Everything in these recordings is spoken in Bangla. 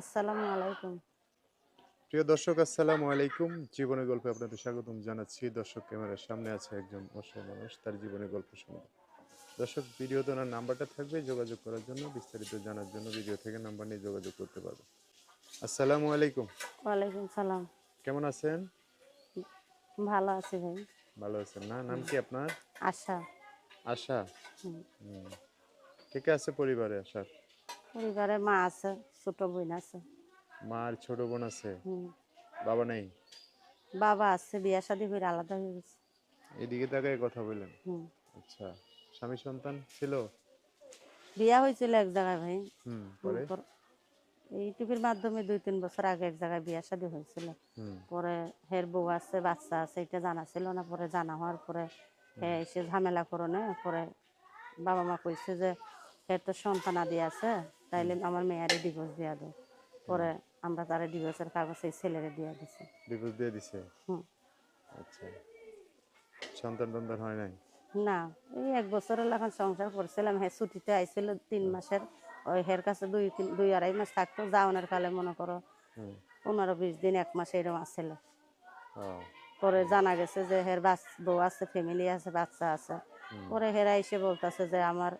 আসসালামু আলাইকুম। প্রিয় দর্শক আসসালামু আলাইকুম। জীবনের গল্পে আপনাদের স্বাগতম জানাচ্ছি। দর্শক ক্যামেরার সামনে আছে একজন অসহায় মানুষ তার জীবনের গল্প শুনবে দর্শক ভিডিওতে ওনার নাম্বারটা থাকবে যোগাযোগ করার জন্য বিস্তারিত জানার জন্য ভিডিও থেকে নাম্বার নিয়ে যোগাযোগ করতে পারবে। আসসালামু আলাইকুম। ওয়ালাইকুম সালাম। কেমন আছেন? ভালো আছি ভাই। ভালো আছেন না? নাম কি আপনার? আশা। আশা। কে কে আছে পরিবারে আশার পরিবারে মা আছে ছোট বোন আছে। মা আর ছোট বোন আছে। বাবা নেই? বাবা আছে বিয়া শাদি করে আলাদা হয়ে গেছে। এদিকে তাকায় কথা বললেন। আচ্ছা স্বামী সন্তান ছিল? বিয়া হয়েছিল এক জায়গায় ভাই। হুম পরে? পর- এই টিভির মাধ্যমে দুই তিন বছর আগে এক জায়গায় বিয়া শাদি হয়েছিল। পরে হের বউ আছে বাচ্চা আছে এটা জানা ছিল না। পরে জানা হওয়ার পরে হে এসে ঝামেলা করো না। পরে বাবা মা কইছে যে হের তো সন্তান আদি আছে তাইলে আমার মেয়ারে ডিভোর্স দিয়া দাও। পরে আমরা তারা ডিভোর্সের কাগজ এই ছেলেরে দিয়া দিছি। ডিভোর্স দিয়ে দিছে? হুম। আচ্ছা। সন্তান টন্তান হয় নাই? না এই এক বছরের এখন সংসার করছিলাম। হ্যাঁ ছুটিতে আইছিল তিন মাসের। ওই হের কাছে দুই তিন দুই আড়াই মাস থাকতো। যাওয়ানোর কালে মনে করো পনেরো বিশ দিন এক মাস এরকম আসছিল। পরে জানা গেছে যে হের বাচ বউ আছে ফ্যামিলি আছে বাচ্চা আছে। পরে হেরা এসে বলতেছে যে আমার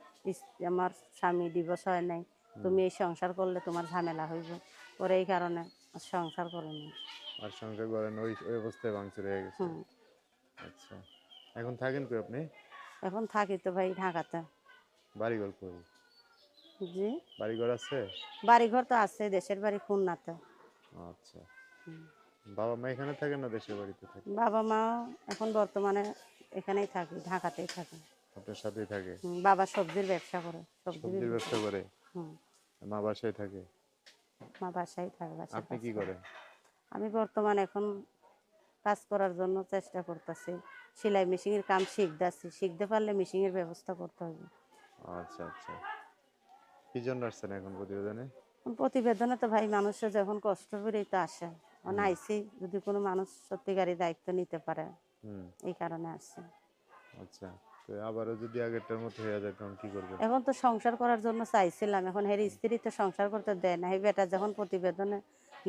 আমার স্বামী দিবস হয় নাই। তুমি এই সংসার করলে তোমার ঝামেলা হইব। পরে এই কারণে সংসার করিনি। আর সংসার করেন ওই ওই অবস্থায় ভাঙচুর হয়ে গেছে। আচ্ছা। এখন থাকেন কই আপনি? এখন থাকি তো ভাই ঢাকাতে। বাড়িঘর কই? জি। বাড়িঘর আছে? বাড়িঘর তো আছে দেশের বাড়ি খুলনাতে। আচ্ছা। বাবা মা এখানে থাকেন না দেশের বাড়িতে থাকে বাবা মা এখন বর্তমানে এখানেই থাকি ঢাকাতেই থাকি। আপনার সাথেই থাকে? বাবা সবজির ব্যবসা করে সবজি সবজির ব্যবসা করে। হুম। মা বাসায় থাকে? মা বাসায় থাকে বাসায় আপনি কি করেন? আমি বর্তমানে এখন কাজ করার জন্য চেষ্টা করতেছি। সেলাই মেশিনের কাম শিখতেছি। শিখতে পারলে মেশিনের ব্যবস্থা করতে হবে। আচ্ছা আচ্ছা। কি জন্য আসছেন এখন প্রতিবেদনে? প্রতিবেদনে তো ভাই মানুষের যখন কষ্ট করেই তো আসে। এখন আইসি যদি কোনো মানুষ সত্যিকারই দায়িত্ব নিতে পারে হুম। এই কারণে আসছে। আচ্ছা। আবারও যদি আগেরটার মতো হয়ে যায় তখন কি করবেন? এখন তো সংসার করার জন্য চাইছিলাম। এখন হের স্ত্রী তো সংসার করতে দেয় না। এই বেটা যখন প্রতিবেদনে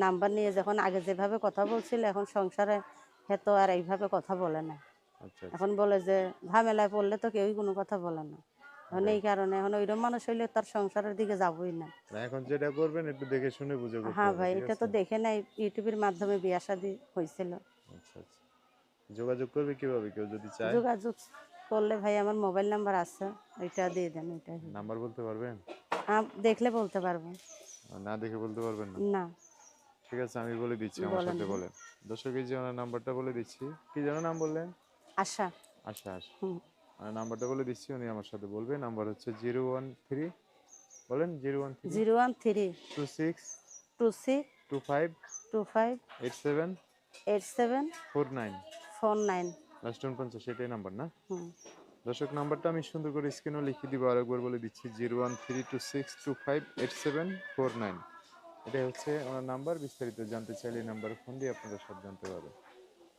নাম্বার নিয়ে যখন আগে যেভাবে কথা বলছিল এখন সংসারে হে তো আর এইভাবে কথা বলে না। আচ্ছা এখন বলে যে ঝামেলায় পড়লে তো কেউই কোনো কথা বলে না। এখন এই কারণে এখন ওইরকম মানুষ হইলে তার সংসারের দিকে যাবই না। এখন যেটা করবেন একটু দেখে শুনে বুঝে হ্যাঁ ভাই এটা তো দেখে নাই ইউটিউবের মাধ্যমে বিয়া শাদি হয়েছিল আচ্ছা আচ্ছা। যোগাযোগ করবে কীভাবে? কেউ যদি চায়? যোগাযোগ করলে ভাই আমার মোবাইল নাম্বার আছে ওইটা দিয়ে দেন ওইটা নাম্বার বলতে পারবেন? হ্যাঁ দেখলে বলতে পারব। না দেখে বলতে পারবেন না? না। ঠিক আছে আমি বলে দিচ্ছি আমার সাথে বলেন। দর্শক এই যে ওনার নাম্বারটা বলে দিচ্ছি কি যেন নাম বললেন? আশা। আশা আশা। আর নাম্বারটা বলে দিচ্ছি উনি আমার সাথে বলবে। নাম্বার হচ্ছে জিরো ওয়ান থ্রি বলেন zero one three. Zero one three. Two six two six. Two five two five. Eight seven eight seven. Four nine. Four nine. Last পঞ্চাশ এটাই নাম্বার না? দর্শক নাম্বারটা আমি সুন্দর করে স্ক্রিনও লিখে দিব আরেকবার বলে দিচ্ছি zero one three two six two five eight seven four nine এটাই হচ্ছে আমার নাম্বার বিস্তারিত জানতে চাইলে নাম্বারে ফোন দিয়ে আপনারা সব জানতে পারবেন।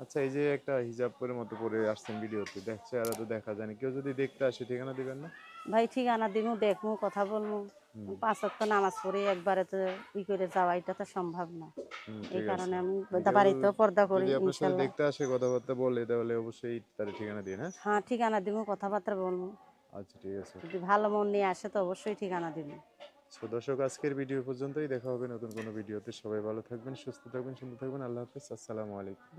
আচ্ছা এই যে একটা হিজাব করে মতো পরে আসছেন ভিডিওতে দেখছে আর তো দেখা যায় না। কেউ যদি দেখতে আসে ঠিকানা দিবেন না? ভাই ঠিকানা দিমু দেখমু কথা বলমু। পাঁচ ওয়াক্ত নামাজ পড়ে একবারে তো ই করে যাওয়া এটা তো সম্ভব না। এই কারণে আমি বাড়িতেও পর্দা করি যদি আপনার দেখতে আসে কথাবার্তা বলে তাহলে অবশ্যই তার ঠিকানা দিন হ্যাঁ? হ্যাঁ ঠিকানা দিমু কথাবার্তা বলমু। আচ্ছা ঠিক আছে। যদি ভালো মন নিয়ে আসে তো অবশ্যই ঠিকানা দিবি তো দর্শক আজকের ভিডিও পর্যন্তই। দেখা হবে নতুন কোনো ভিডিওতে। সবাই ভালো থাকবেন সুস্থ থাকবেন সুন্দর থাকবেন। আল্লাহ হাফেজ। আসসালামু আলাইকুম।